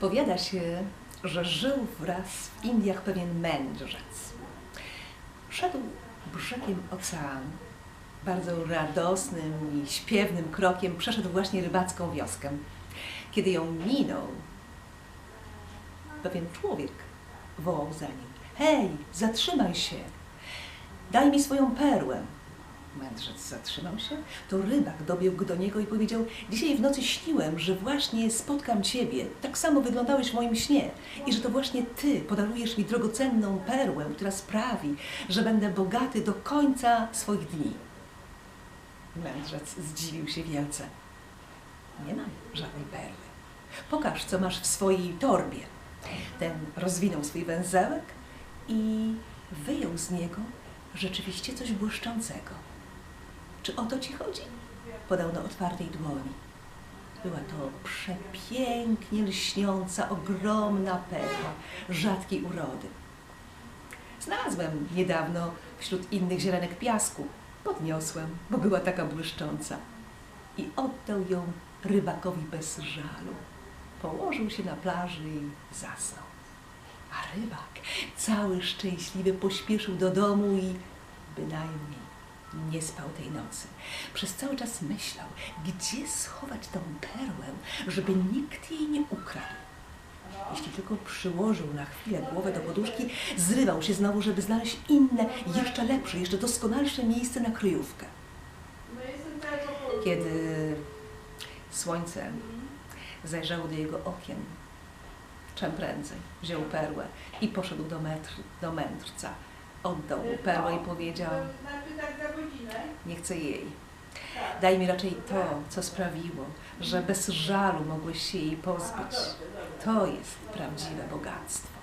Powiada się, że żył wraz w Indiach pewien mędrzec. Szedł brzegiem oceanu. Bardzo radosnym i śpiewnym krokiem przeszedł właśnie rybacką wioskę. Kiedy ją minął, pewien człowiek wołał za nim: Hej, zatrzymaj się! Daj mi swoją perłę. Mędrzec zatrzymał się. To rybak dobiegł do niego i powiedział: Dzisiaj w nocy śniłem, że właśnie spotkam ciebie. Tak samo wyglądałeś w moim śnie. I że to właśnie ty podarujesz mi drogocenną perłę, która sprawi, że będę bogaty do końca swoich dni. Mędrzec zdziwił się wielce. Nie mam żadnej perły. Pokaż, co masz w swojej torbie. Ten rozwinął swój węzełek i wyjął z niego rzeczywiście coś błyszczącego. Czy o to ci chodzi? Podał na otwartej dłoni. Była to przepięknie lśniąca, ogromna perła rzadkiej urody. Znalazłem niedawno wśród innych zielenek piasku. Podniosłem, bo była taka błyszcząca. I oddał ją rybakowi bez żalu. Położył się na plaży i zasnął. A rybak, cały szczęśliwy, pośpieszył do domu i bynajmniej nie spał tej nocy. Przez cały czas myślał, gdzie schować tą perłę, żeby nikt jej nie ukradł. Jeśli tylko przyłożył na chwilę głowę do poduszki, zrywał się znowu, żeby znaleźć inne, jeszcze lepsze, jeszcze doskonalsze miejsce na kryjówkę. Kiedy słońce zajrzało do jego okien, czym prędzej wziął perłę i poszedł do, metr, do mędrca. Oddał mu perłę i powiedział, nie chcę jej. Daj mi raczej to, co sprawiło, że bez żalu mogłeś się jej pozbyć. To jest prawdziwe bogactwo.